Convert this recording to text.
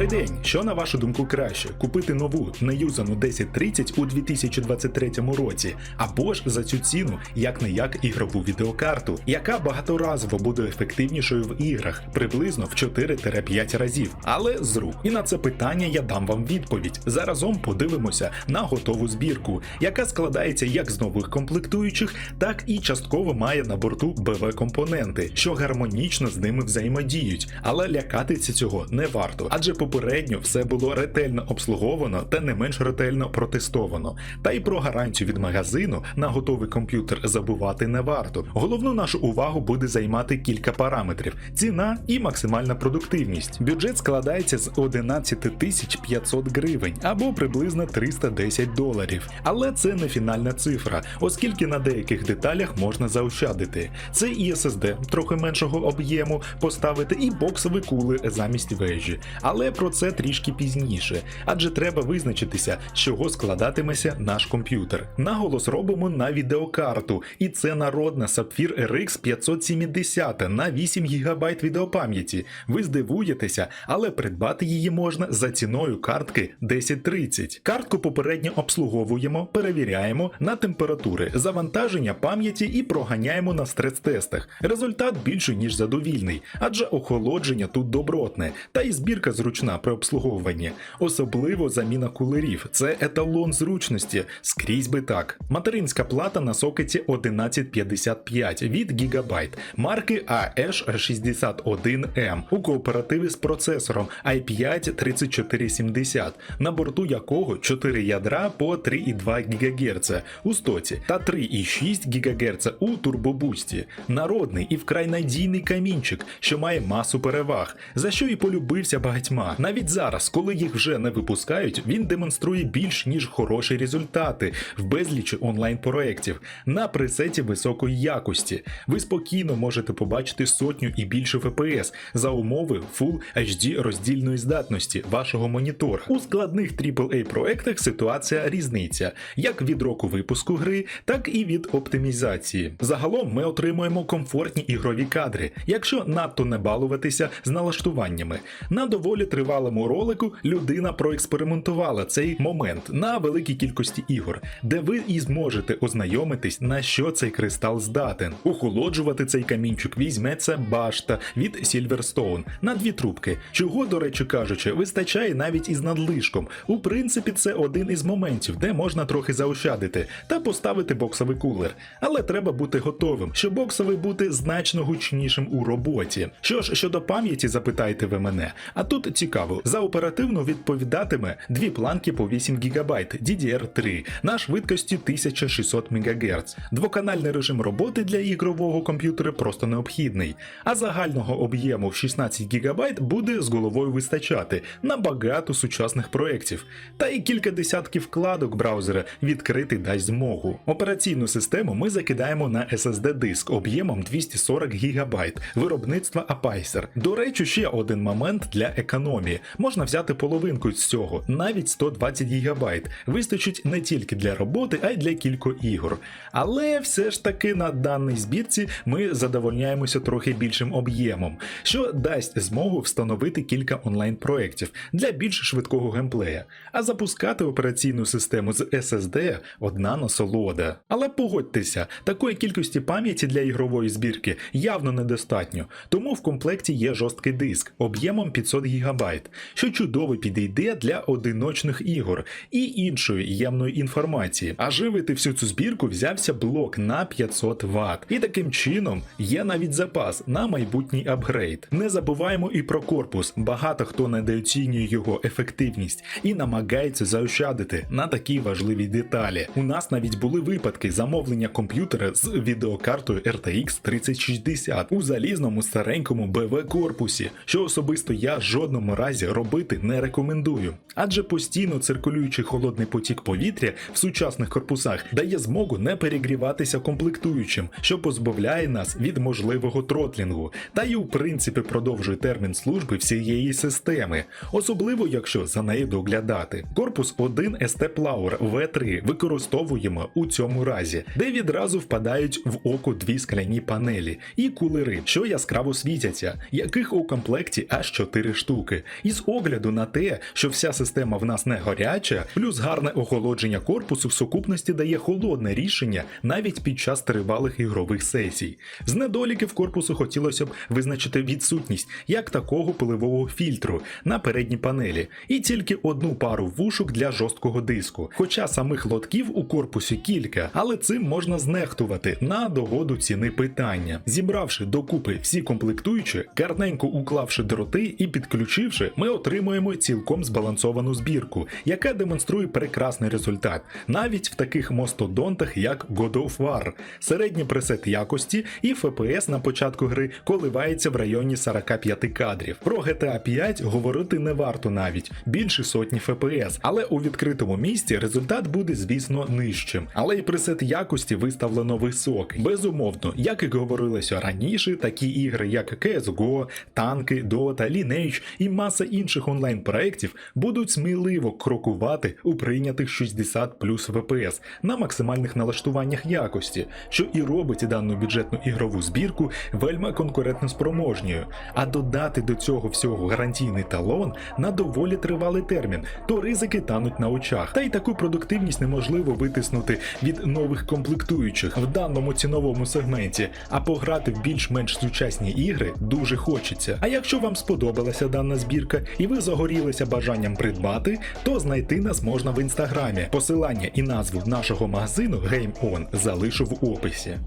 Добрий день! Що на вашу думку краще? Купити нову неюзану 1030 у 2023 році, або ж за цю ціну як не як ігрову відеокарту, яка багаторазово буде ефективнішою в іграх, приблизно в 4-5 разів, але з рук. І на це питання я дам вам відповідь. Заразом подивимося на готову збірку, яка складається як з нових комплектуючих, так і частково має на борту БВ компоненти, що гармонічно з ними взаємодіють, але лякатися цього не варто, адже попередньо все було ретельно обслуговано та не менш ретельно протестовано. Та й про гарантію від магазину на готовий комп'ютер забувати не варто. Головну нашу увагу буде займати кілька параметрів: ціна і максимальна продуктивність. Бюджет складається з 11 тисяч 500 гривень або приблизно 310 доларів. Але це не фінальна цифра, оскільки на деяких деталях можна заощадити. Це і SSD трохи меншого об'єму поставити, і боксові кули замість вежі. Але про це трішки пізніше, адже треба визначитися, з чого складатиметься наш комп'ютер. Наголос робимо на відеокарту, і це народна Sapphire RX 570 на 8 ГБ відеопам'яті. Ви здивуєтеся, але придбати її можна за ціною картки 1030. Картку попередньо обслуговуємо, перевіряємо на температури, завантаження пам'яті і проганяємо на стрес-тестах. Результат більше ніж задовільний, адже охолодження тут добротне, та і збірка зручна при обслуговуванні. Особливо заміна кулерів. Це еталон зручності, скрізь би так. Материнська плата на сокеті 1155 від Gigabyte, марки AES61M у кооперативі з процесором i5 3470, на борту якого 4 ядра по 3,2 ГГц у стоці та 3,6 ГГц у турбобусті. Народний і вкрай надійний камінчик, що має масу переваг, за що і полюбився багатьма. Навіть зараз, коли їх вже не випускають, він демонструє більш ніж хороші результати в безлічі онлайн-проєктів на пресеті високої якості. Ви спокійно можете побачити сотню і більше FPS за умови Full HD роздільної здатності вашого монітора. У складних AAA проектах ситуація різниця, як від року випуску гри, так і від оптимізації. Загалом ми отримуємо комфортні ігрові кадри, якщо надто не балуватися з налаштуваннями. На доволі тривалому ролику людина проекспериментувала цей момент на великій кількості ігор, де ви і зможете ознайомитись, на що цей кристал здатен. Охолоджувати цей камінчик візьметься башта від Silverstone на дві трубки, чого, до речі кажучи, вистачає навіть із надлишком. У принципі, це один із моментів, де можна трохи заощадити та поставити боксовий кулер. Але треба бути готовим, що боксовий бути значно гучнішим у роботі. Що ж щодо пам'яті, запитаєте ви мене. А тут цікаво, за оперативно відповідатиме дві планки по 8 ГБ DDR3 на швидкості 1600 МГц. Двоканальний режим роботи для ігрового комп'ютера просто необхідний, а загального об'єму в 16 ГБ буде з головою вистачати на багато сучасних проєктів. Та і кілька десятків вкладок браузера відкрити дасть змогу. Операційну систему ми закидаємо на SSD диск об'ємом 240 ГБ виробництва Apicer. До речі, ще один момент для економії. Можна взяти половинку з цього, навіть 120 ГБ. Вистачить не тільки для роботи, а й для кількох ігор. Але все ж таки на даній збірці ми задовольняємося трохи більшим об'ємом, що дасть змогу встановити кілька онлайн-проєктів для більш швидкого геймплея. А запускати операційну систему з SSD одна насолода. Але погодьтеся, такої кількості пам'яті для ігрової збірки явно недостатньо, тому в комплекті є жорсткий диск об'ємом 500 ГБ, що чудово підійде для одиночних ігор і іншої ємної інформації. А живити всю цю збірку взявся блок на 500 Вт. І таким чином є навіть запас на майбутній апгрейд. Не забуваємо і про корпус. Багато хто недооцінює його ефективність і намагається заощадити на такій важливій деталі. У нас навіть були випадки замовлення комп'ютера з відеокартою RTX 3060 у залізному старенькому БВ корпусі, що особисто я жодному разі робити не рекомендую. Адже постійно циркулюючий холодний потік повітря в сучасних корпусах дає змогу не перегріватися комплектуючим, що позбавляє нас від можливого тротлінгу, та й у принципі продовжує термін служби всієї системи, особливо якщо за нею доглядати. Корпус 1 ST Plower V3 використовуємо у цьому разі, де відразу впадають в око дві скляні панелі і кулери, що яскраво світяться, яких у комплекті аж 4 штуки. І з огляду на те, що вся система в нас не горяча, плюс гарне охолодження корпусу в сукупності дає холодне рішення навіть під час тривалих ігрових сесій. З недоліків корпусу хотілося б визначити відсутність як такого пиливого фільтру на передній панелі, і тільки одну пару вушок для жорсткого диску. Хоча самих лотків у корпусі кілька, але цим можна знехтувати на догоду ціни питання. Зібравши докупи всі комплектуючі, гарненько уклавши дроти і підключивши, ми отримуємо цілком збалансовану збірку, яка демонструє прекрасний результат, навіть в таких мостодонтах, як God of War. Середній пресет якості і FPS на початку гри коливається в районі 45 кадрів. Про GTA 5 говорити не варто навіть більше сотні FPS, але у відкритому місті результат буде, звісно, нижчим. Але й пресет якості виставлено високий. Безумовно, як і говорилося раніше, такі ігри, як CSGO, танки, Dota, Lineage і маса інших онлайн-проєктів будуть сміливо крокувати у прийнятих 60 плюс FPS на максимальних налаштуваннях якості, що і робить дану бюджетну ігрову збірку вельми конкурентноспроможньою. А додати до цього всього гарантійний талон на доволі тривалий термін, то ризики тануть на очах. Та й таку продуктивність неможливо витиснути від нових комплектуючих в даному ціновому сегменті, а пограти в більш-менш сучасні ігри дуже хочеться. А якщо вам сподобалася дана збірка і ви загорілися бажанням придбати, то знайти нас можна в інстаграмі. Посилання і назву нашого магазину Game On залишу в описі.